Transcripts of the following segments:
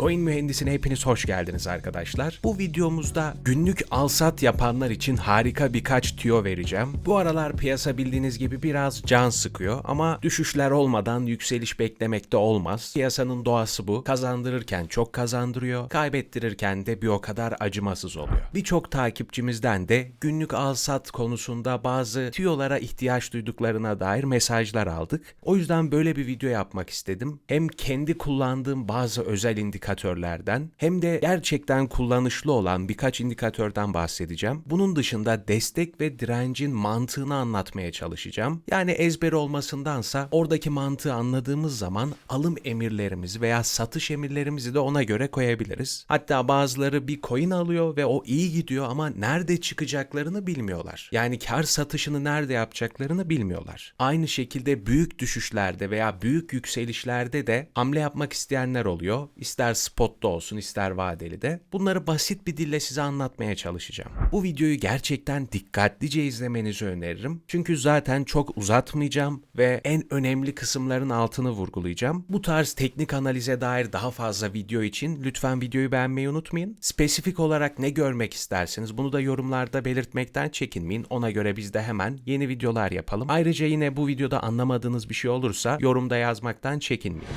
Coin mühendisine hepiniz hoş geldiniz arkadaşlar. Bu videomuzda günlük alsat yapanlar için harika birkaç tüyo vereceğim. Bu aralar piyasa bildiğiniz gibi biraz can sıkıyor ama düşüşler olmadan yükseliş beklemek de olmaz. Piyasanın doğası bu. Kazandırırken çok kazandırıyor, kaybettirirken de bir o kadar acımasız oluyor. Birçok takipçimizden de günlük alsat konusunda bazı tüyolara ihtiyaç duyduklarına dair mesajlar aldık. O yüzden böyle bir video yapmak istedim. Hem kendi kullandığım bazı özel indikatörlerden hem de gerçekten kullanışlı olan birkaç indikatörden bahsedeceğim. Bunun dışında destek ve direncin mantığını anlatmaya çalışacağım. Yani ezber olmasındansa oradaki mantığı anladığımız zaman alım emirlerimizi veya satış emirlerimizi de ona göre koyabiliriz. Hatta bazıları bir coin alıyor ve o iyi gidiyor ama nerede çıkacaklarını bilmiyorlar. Yani kar satışını nerede yapacaklarını bilmiyorlar. Aynı şekilde büyük düşüşlerde veya büyük yükselişlerde de hamle yapmak isteyenler oluyor. İster spotta olsun ister vadeli de. Bunları basit bir dille size anlatmaya çalışacağım. Bu videoyu gerçekten dikkatlice izlemenizi öneririm. Çünkü zaten çok uzatmayacağım ve en önemli kısımların altını vurgulayacağım. Bu tarz teknik analize dair daha fazla video için lütfen videoyu beğenmeyi unutmayın. Spesifik olarak ne görmek isterseniz bunu da yorumlarda belirtmekten çekinmeyin. Ona göre biz de hemen yeni videolar yapalım. Ayrıca yine bu videoda anlamadığınız bir şey olursa yorumda yazmaktan çekinmeyin.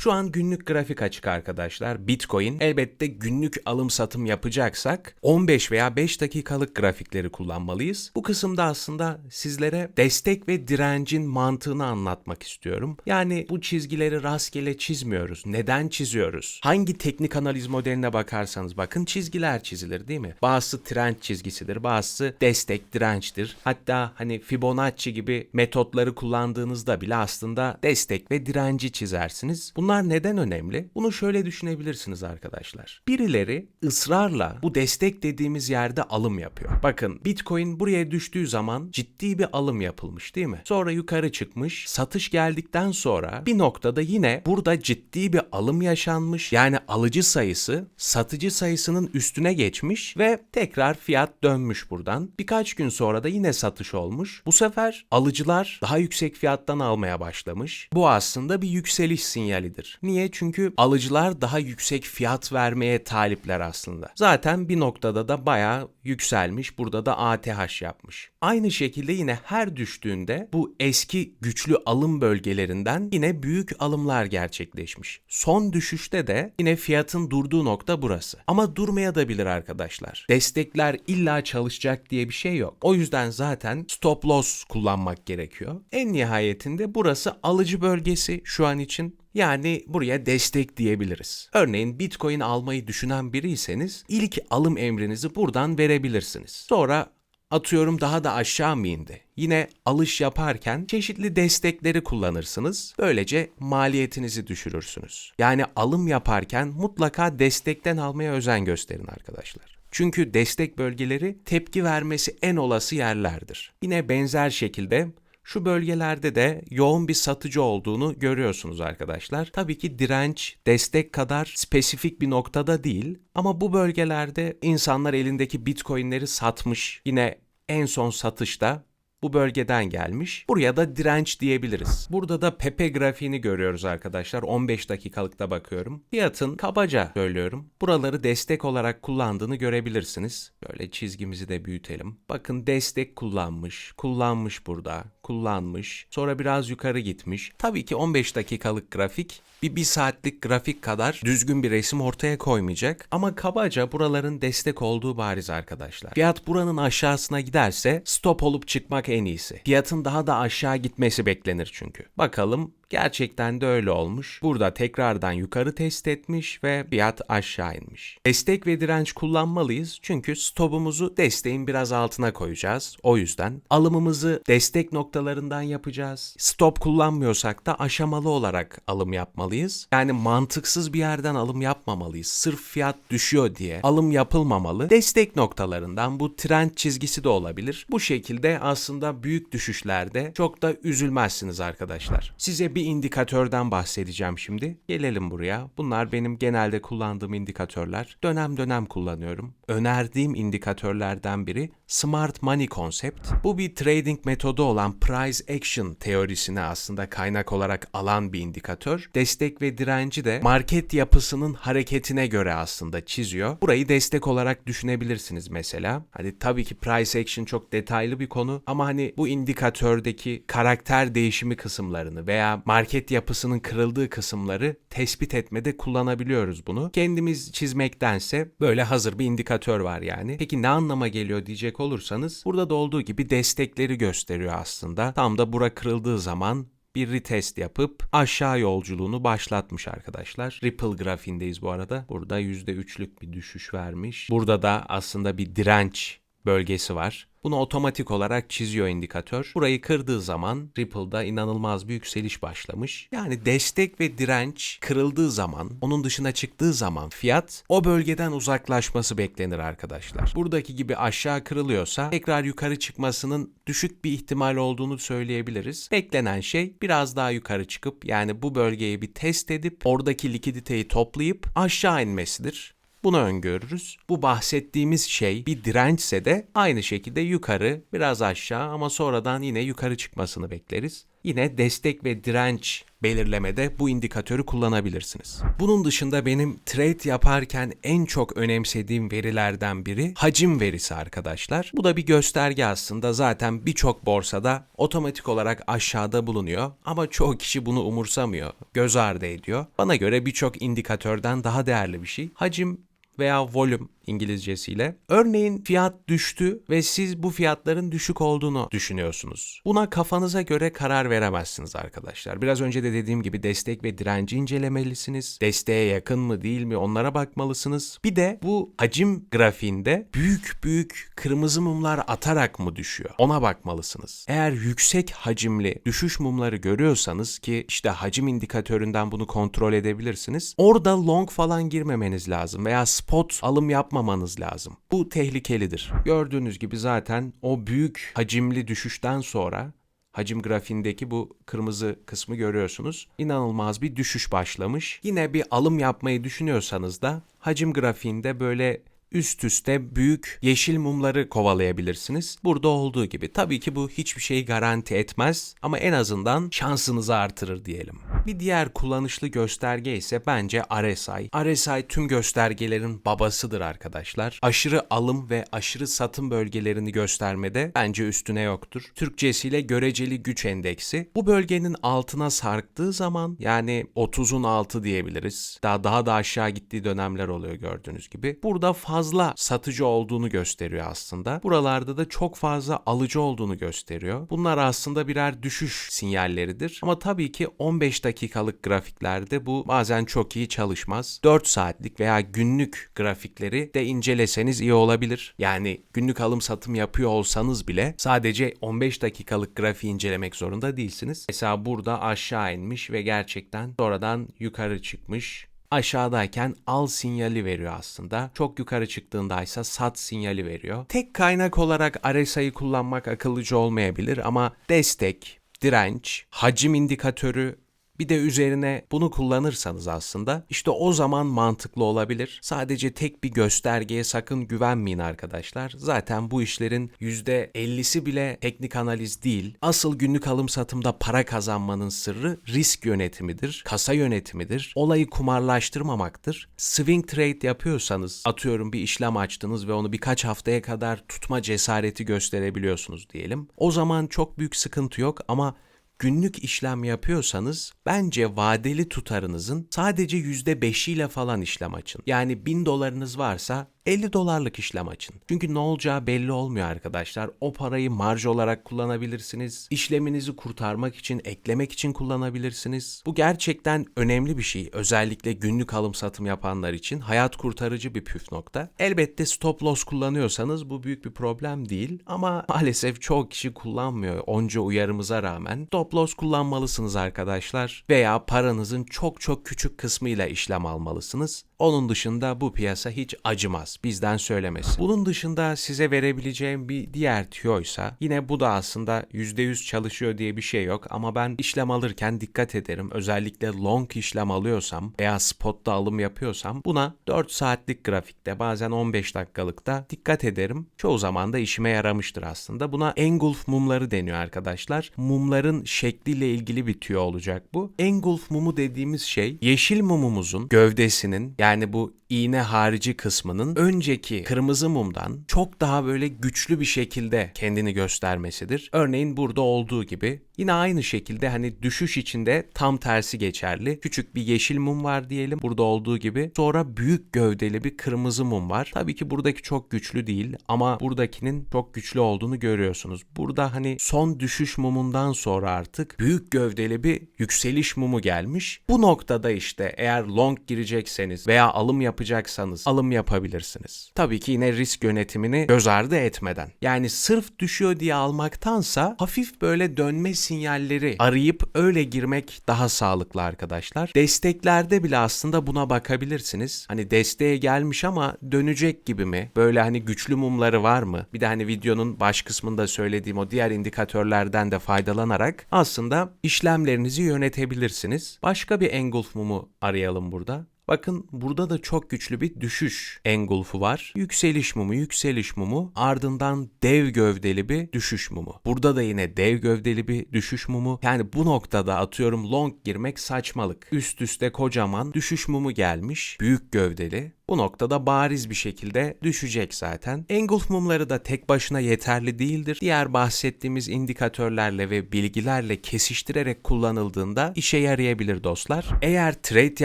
Şu an günlük grafik açık arkadaşlar. Bitcoin elbette günlük alım satım yapacaksak 15 veya 5 dakikalık grafikleri kullanmalıyız. Bu kısımda aslında sizlere destek ve direncin mantığını anlatmak istiyorum. Yani bu çizgileri rastgele çizmiyoruz. Neden çiziyoruz? Hangi teknik analiz modeline bakarsanız bakın çizgiler çizilir değil mi? Bazısı trend çizgisidir, bazısı destek dirençtir. Hatta hani Fibonacci gibi metotları kullandığınızda bile aslında destek ve direnci çizersiniz. Bunlar neden önemli? Bunu şöyle düşünebilirsiniz arkadaşlar. Birileri ısrarla bu destek dediğimiz yerde alım yapıyor. Bakın Bitcoin buraya düştüğü zaman ciddi bir alım yapılmış değil mi? Sonra yukarı çıkmış. Satış geldikten sonra bir noktada yine burada ciddi bir alım yaşanmış. Yani alıcı sayısı satıcı sayısının üstüne geçmiş ve tekrar fiyat dönmüş buradan. Birkaç gün sonra da yine satış olmuş. Bu sefer alıcılar daha yüksek fiyattan almaya başlamış. Bu aslında bir yükseliş sinyalidir. Niye? Çünkü alıcılar daha yüksek fiyat vermeye talipler aslında. Zaten bir noktada da bayağı yükselmiş. Burada da ATH yapmış. Aynı şekilde yine her düştüğünde bu eski güçlü alım bölgelerinden yine büyük alımlar gerçekleşmiş. Son düşüşte de yine fiyatın durduğu nokta burası. Ama durmaya da bilir arkadaşlar. Destekler illa çalışacak diye bir şey yok. O yüzden zaten stop loss kullanmak gerekiyor. En nihayetinde burası alıcı bölgesi şu an için yani buraya destek diyebiliriz. Örneğin Bitcoin almayı düşünen biriyseniz ilk alım emrinizi buradan verebilirsiniz. Sonra atıyorum daha da aşağı mı indi? Yine alış yaparken çeşitli destekleri kullanırsınız. Böylece maliyetinizi düşürürsünüz. Yani alım yaparken mutlaka destekten almaya özen gösterin arkadaşlar. Çünkü destek bölgeleri tepki vermesi en olası yerlerdir. Yine benzer şekilde şu bölgelerde de yoğun bir satıcı olduğunu görüyorsunuz arkadaşlar. Tabii ki direnç, destek kadar spesifik bir noktada değil ama bu bölgelerde insanlar elindeki bitcoinleri satmış. Yine en son satışta bu bölgeden gelmiş. Buraya da direnç diyebiliriz. Burada da Pepe grafiğini görüyoruz arkadaşlar. 15 dakikalıkta bakıyorum. Fiyatın kabaca söylüyorum. Buraları destek olarak kullandığını görebilirsiniz. Böyle çizgimizi de büyütelim. Bakın destek kullanmış, kullanmış burada, kullanmış. Sonra biraz yukarı gitmiş. Tabii ki 15 dakikalık grafik bir bir saatlik grafik kadar düzgün bir resim ortaya koymayacak. Ama kabaca buraların destek olduğu bariz arkadaşlar. Fiyat buranın aşağısına giderse stop olup çıkmak en iyisi. Fiyatın daha da aşağı gitmesi beklenir çünkü. Bakalım Gerçekten de öyle olmuş. Burada tekrardan yukarı test etmiş ve fiyat aşağı inmiş. Destek ve direnç kullanmalıyız çünkü stopumuzu desteğin biraz altına koyacağız. O yüzden alımımızı destek noktalarından yapacağız. Stop kullanmıyorsak da aşamalı olarak alım yapmalıyız. Yani mantıksız bir yerden alım yapmamalıyız. Sırf fiyat düşüyor diye alım yapılmamalı. Destek noktalarından bu trend çizgisi de olabilir. Bu şekilde aslında büyük düşüşlerde çok da üzülmezsiniz arkadaşlar. Size bir bir indikatörden bahsedeceğim şimdi. Gelelim buraya. Bunlar benim genelde kullandığım indikatörler. Dönem dönem kullanıyorum. Önerdiğim indikatörlerden biri Smart Money Concept. Bu bir trading metodu olan Price Action teorisine aslında kaynak olarak alan bir indikatör. Destek ve direnci de market yapısının hareketine göre aslında çiziyor. Burayı destek olarak düşünebilirsiniz mesela. Hani tabii ki Price Action çok detaylı bir konu ama hani bu indikatördeki karakter değişimi kısımlarını veya market yapısının kırıldığı kısımları tespit etmede kullanabiliyoruz bunu. Kendimiz çizmektense böyle hazır bir indikatör var yani. Peki ne anlama geliyor diyecek olursanız burada da olduğu gibi destekleri gösteriyor aslında. Tam da bura kırıldığı zaman bir retest yapıp aşağı yolculuğunu başlatmış arkadaşlar. Ripple grafiğindeyiz bu arada. Burada %3'lük bir düşüş vermiş. Burada da aslında bir direnç bölgesi var. Bunu otomatik olarak çiziyor indikatör. Burayı kırdığı zaman Ripple'da inanılmaz bir yükseliş başlamış. Yani destek ve direnç kırıldığı zaman, onun dışına çıktığı zaman fiyat o bölgeden uzaklaşması beklenir arkadaşlar. Buradaki gibi aşağı kırılıyorsa tekrar yukarı çıkmasının düşük bir ihtimal olduğunu söyleyebiliriz. Beklenen şey biraz daha yukarı çıkıp yani bu bölgeyi bir test edip oradaki likiditeyi toplayıp aşağı inmesidir. Bunu öngörürüz. Bu bahsettiğimiz şey bir dirençse de aynı şekilde yukarı, biraz aşağı ama sonradan yine yukarı çıkmasını bekleriz. Yine destek ve direnç belirlemede bu indikatörü kullanabilirsiniz. Bunun dışında benim trade yaparken en çok önemsediğim verilerden biri hacim verisi arkadaşlar. Bu da bir gösterge aslında zaten birçok borsada otomatik olarak aşağıda bulunuyor ama çoğu kişi bunu umursamıyor, göz ardı ediyor. Bana göre birçok indikatörden daha değerli bir şey. Hacim veya volume İngilizcesiyle. Örneğin fiyat düştü ve siz bu fiyatların düşük olduğunu düşünüyorsunuz. Buna kafanıza göre karar veremezsiniz arkadaşlar. Biraz önce de dediğim gibi destek ve direnci incelemelisiniz. Desteğe yakın mı değil mi onlara bakmalısınız. Bir de bu hacim grafiğinde büyük büyük kırmızı mumlar atarak mı düşüyor? Ona bakmalısınız. Eğer yüksek hacimli düşüş mumları görüyorsanız ki işte hacim indikatöründen bunu kontrol edebilirsiniz. Orada long falan girmemeniz lazım veya spot alım yapma yapmamanız lazım. Bu tehlikelidir. Gördüğünüz gibi zaten o büyük hacimli düşüşten sonra hacim grafiğindeki bu kırmızı kısmı görüyorsunuz. İnanılmaz bir düşüş başlamış. Yine bir alım yapmayı düşünüyorsanız da hacim grafiğinde böyle üst üste büyük yeşil mumları kovalayabilirsiniz. Burada olduğu gibi. Tabii ki bu hiçbir şeyi garanti etmez ama en azından şansınızı artırır diyelim. Bir diğer kullanışlı gösterge ise bence RSI. RSI tüm göstergelerin babasıdır arkadaşlar. Aşırı alım ve aşırı satım bölgelerini göstermede bence üstüne yoktur. Türkçesiyle göreceli güç endeksi. Bu bölgenin altına sarktığı zaman yani 30'un altı diyebiliriz. Daha daha da aşağı gittiği dönemler oluyor gördüğünüz gibi. Burada fazla satıcı olduğunu gösteriyor aslında. Buralarda da çok fazla alıcı olduğunu gösteriyor. Bunlar aslında birer düşüş sinyalleridir. Ama tabii ki 15 dakika dakikalık grafiklerde bu bazen çok iyi çalışmaz. 4 saatlik veya günlük grafikleri de inceleseniz iyi olabilir. Yani günlük alım satım yapıyor olsanız bile sadece 15 dakikalık grafiği incelemek zorunda değilsiniz. Mesela burada aşağı inmiş ve gerçekten sonradan yukarı çıkmış aşağıdayken al sinyali veriyor aslında. Çok yukarı çıktığında ise sat sinyali veriyor. Tek kaynak olarak RSI'yi kullanmak akıllıca olmayabilir ama destek, direnç, hacim indikatörü bir de üzerine bunu kullanırsanız aslında işte o zaman mantıklı olabilir. Sadece tek bir göstergeye sakın güvenmeyin arkadaşlar. Zaten bu işlerin %50'si bile teknik analiz değil. Asıl günlük alım satımda para kazanmanın sırrı risk yönetimidir, kasa yönetimidir. Olayı kumarlaştırmamaktır. Swing trade yapıyorsanız atıyorum bir işlem açtınız ve onu birkaç haftaya kadar tutma cesareti gösterebiliyorsunuz diyelim. O zaman çok büyük sıkıntı yok ama günlük işlem yapıyorsanız bence vadeli tutarınızın sadece %5'iyle falan işlem açın. Yani 1000 dolarınız varsa 50 dolarlık işlem açın. Çünkü ne olacağı belli olmuyor arkadaşlar. O parayı marj olarak kullanabilirsiniz. İşleminizi kurtarmak için, eklemek için kullanabilirsiniz. Bu gerçekten önemli bir şey. Özellikle günlük alım satım yapanlar için hayat kurtarıcı bir püf nokta. Elbette stop loss kullanıyorsanız bu büyük bir problem değil ama maalesef çoğu kişi kullanmıyor onca uyarımıza rağmen. Stop loss kullanmalısınız arkadaşlar veya paranızın çok çok küçük kısmıyla işlem almalısınız. Onun dışında bu piyasa hiç acımaz. Bizden söylemesi. Bunun dışında size verebileceğim bir diğer tüyoysa yine bu da aslında %100 çalışıyor diye bir şey yok ama ben işlem alırken dikkat ederim. Özellikle long işlem alıyorsam veya spotta alım yapıyorsam buna 4 saatlik grafikte bazen 15 dakikalıkta dikkat ederim. Çoğu zaman da işime yaramıştır aslında. Buna engulf mumları deniyor arkadaşlar. Mumların şekliyle ilgili bir tüyo olacak bu. Engulf mumu dediğimiz şey yeşil mumumuzun gövdesinin yani bu iğne harici kısmının önceki kırmızı mumdan çok daha böyle güçlü bir şekilde kendini göstermesidir. Örneğin burada olduğu gibi yine aynı şekilde hani düşüş içinde tam tersi geçerli. Küçük bir yeşil mum var diyelim burada olduğu gibi. Sonra büyük gövdeli bir kırmızı mum var. Tabii ki buradaki çok güçlü değil ama buradakinin çok güçlü olduğunu görüyorsunuz. Burada hani son düşüş mumundan sonra artık büyük gövdeli bir yükseliş mumu gelmiş. Bu noktada işte eğer long girecekseniz veya alım yapacaksanız alım yapabilirsiniz. Tabii ki yine risk yönetimini göz ardı etmeden. Yani sırf düşüyor diye almaktansa hafif böyle dönme sinyalleri arayıp öyle girmek daha sağlıklı arkadaşlar. Desteklerde bile aslında buna bakabilirsiniz. Hani desteğe gelmiş ama dönecek gibi mi? Böyle hani güçlü mumları var mı? Bir de hani videonun baş kısmında söylediğim o diğer indikatörlerden de faydalanarak aslında işlemlerinizi yönetebilirsiniz. Başka bir engulf mumu arayalım burada. Bakın burada da çok güçlü bir düşüş engulfu var. Yükseliş mumu, yükseliş mumu ardından dev gövdeli bir düşüş mumu. Burada da yine dev gövdeli bir düşüş mumu. Yani bu noktada atıyorum long girmek saçmalık. Üst üste kocaman düşüş mumu gelmiş. Büyük gövdeli. Bu noktada bariz bir şekilde düşecek zaten. Engulf mumları da tek başına yeterli değildir. Diğer bahsettiğimiz indikatörlerle ve bilgilerle kesiştirerek kullanıldığında işe yarayabilir dostlar. Eğer trade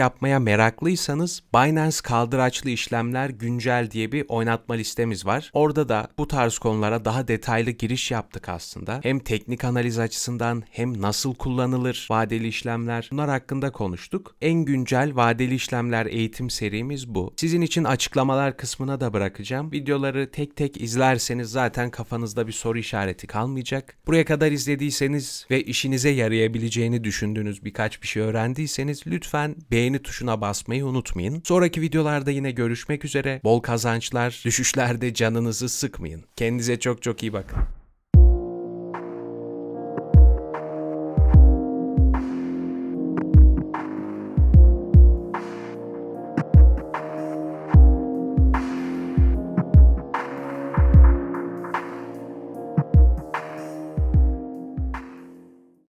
yapmaya meraklıysanız Binance kaldıraçlı işlemler güncel diye bir oynatma listemiz var. Orada da bu tarz konulara daha detaylı giriş yaptık aslında. Hem teknik analiz açısından hem nasıl kullanılır vadeli işlemler bunlar hakkında konuştuk. En güncel vadeli işlemler eğitim serimiz bu. Sizin için açıklamalar kısmına da bırakacağım. Videoları tek tek izlerseniz zaten kafanızda bir soru işareti kalmayacak. Buraya kadar izlediyseniz ve işinize yarayabileceğini düşündüğünüz birkaç bir şey öğrendiyseniz lütfen beğeni tuşuna basmayı unutmayın. Sonraki videolarda yine görüşmek üzere. Bol kazançlar, düşüşlerde canınızı sıkmayın. Kendinize çok çok iyi bakın.